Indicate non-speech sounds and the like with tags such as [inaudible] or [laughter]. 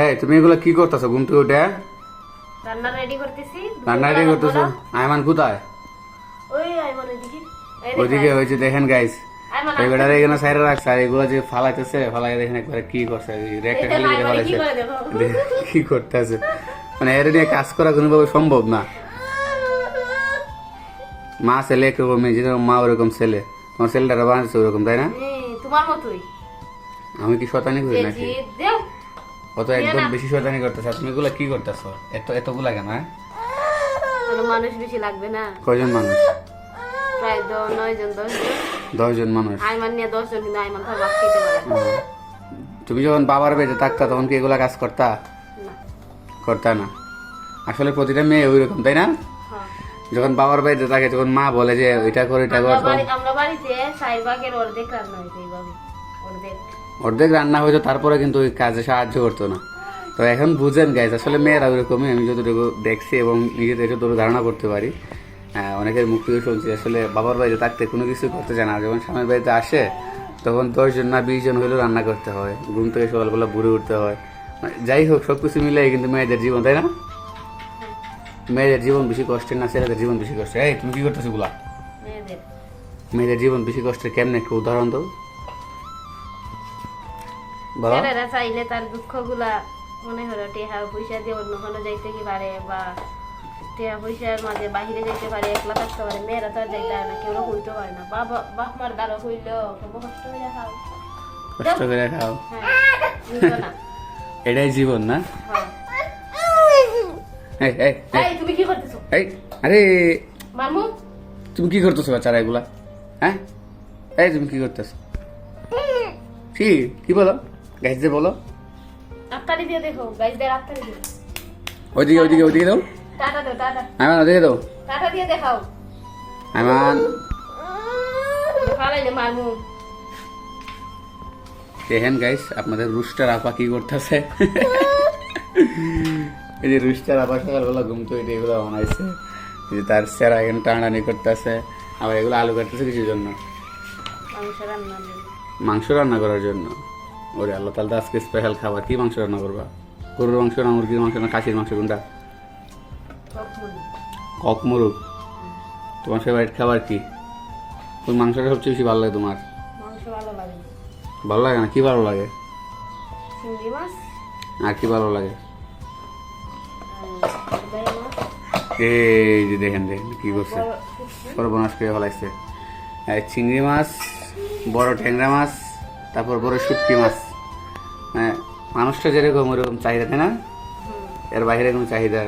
এই তুমি এগুলো কি করতেছো ঘুম থেকে উঠে? রান্না রেডি করতেছি রান্না রেডি করতেছো? আয়মান কোথায়? ওই আইমান ওইদিকে। ওইদিকে হয়েছে দেখেন গাইস এই বেটারে এখানে সাইডে রাখছে আর এগুলো যে ফালাইতেছে ফালাই দেখেন একবারে কি করছে রেখে দিয়ে ফালাইছে। কি করতেছে। মানে এর নিয়ে কাজ করা কোনোভাবে সম্ভব না। মা ছেলে একরকম যেরকম মা ওরকম ছেলে। তোমার ছেলেটা বানাচ্ছে ওরকম তাই না? তোমার মতোই। আমি কি শতানি করি যে নাকি? অত একদম বেশি শতানি করতেছ। তুমি এগুলা কি করতেছ? এত এতগুলা কেন হ্যাঁ? মানুষ বেশি লাগবে না। কয়জন মানুষ? প্রায় নয় জন দশ জন। দশজন মানুষ? আইমান নিয়ে দশ জন কিন্তু আইমান তার বাদ খেতে পারে তুমি যখন বাবার বেঁচে থাকতা তখন কি এগুলা কাজ করতা? করতা না। আসলে প্রতিটা মেয়ে ওইরকম তাই না? হ্যাঁ। যখন বাবার বাড়িতে থাকে তখন মা বলে যে ওইটা করে এটা কর আমরা বাড়িতে অর্ধেক রান্না এইভাবে। অর্ধেক। অর্ধেক রান্না হয়তো তারপরে কিন্তু ওই কাজে সাহায্য করতো না। তো এখন বুঝেন গাইজ আসলে মেয়েরা ওইরকমই আমি যতটুকু দেখছি এবং নিজেদের যতটুকু ধারণা করতে পারি অনেকের মুখ থেকে শুনছি আসলে বাবার বাড়িতে থাকতে কোনো কিছু করতে চায় না। যখন স্বামীর বাড়িতে আসে তখন দশজন না বিশ জন হলেও রান্না করতে হয়। ঘুম থেকে সকালবেলা ভরে উঠতে হয়। মানে যাই হোক সব কিছু মিলে কিন্তু মেয়েদের জীবন তাই না? মেয়েদের জীবন বেশি কষ্টের না ছেলেদের জীবন বেশি কষ্টের। এই তুমি কি করতেছো গুলা মেয়েদের জীবন বেশি কষ্টের কেমনে? একটু উদাহরণ দাও। ছেলেরা চাইলে তার দুঃখগুলা মনে হলো টেহা পয়সা দিয়ে অন্য কোনো যাইতে কি পারে বা টেহা পয়সার মাঝে বাহিরে যাইতে পারে একলা থাকতে পারে মেয়েরা তো আর যাইতে পারে না কেউ হইতে পারে না। বাবা বাপ মার দ্বারা হইল খুব কষ্ট খাও। কষ্ট করে খাও। হ্যাঁ [laughs] এটাই জীবন না? হ্যাঁ। তুমি কি করতেছো? এই আরে মামু? তুমি কি করতেছো বাচ্চারা এগুলা? হ্যাঁ? এই তুমি কি করতেছো? কি কি বলো? গাইজ দিয়ে বলো। আত্মারি দিয়ে দেখো। গাইজদের আত্মারি দিয়ে ওইদিকে ওইদিকে ওইদিকে দাও। টাটা দাও টাটা। আয়মান ওদিকে দাও। টাটা দিয়ে দেখাও। ফালাইলে মারমু দেখেন গাইস আপনাদের রুস্টার আপা কি করতেছে। এই যে রুস্টার আপা সকালবেলা ঘুম তো এটা এগুলো বানাইছে। এই যে তার সেরা এখানে টানাটানি করতেছে। আবার এগুলো আলু কাটতেছে কিছুর জন্য। মাংস রান্না দিয়ে মাংস রান্না করার জন্য। ওরে আল্লাহ তাহলে আজকে স্পেশাল খাবার। কি মাংস রান্না করবা? গরুর মাংস না মুরগির মাংস না খাসির মাংস কোনটা? কক মুরগ। তোমার ফেভারিট খাবার কি? কোন মাংসটা সবচেয়ে বেশি ভালো লাগে তোমার? ভালো লাগে। না? কি ভালো লাগে? আর কি ভালো লাগে? এই যে দেখেন দেখেন কি করছে। সর্বনাশ করে ফেলাইছে। এই চিংড়ি মাছ বড় ট্যাংরা মাছ তারপর বড় শুটকি মাছ। হ্যাঁ মানুষটা যেরকম ওরকম চাহিদা তাই না? এর বাইরে কোনো চাহিদা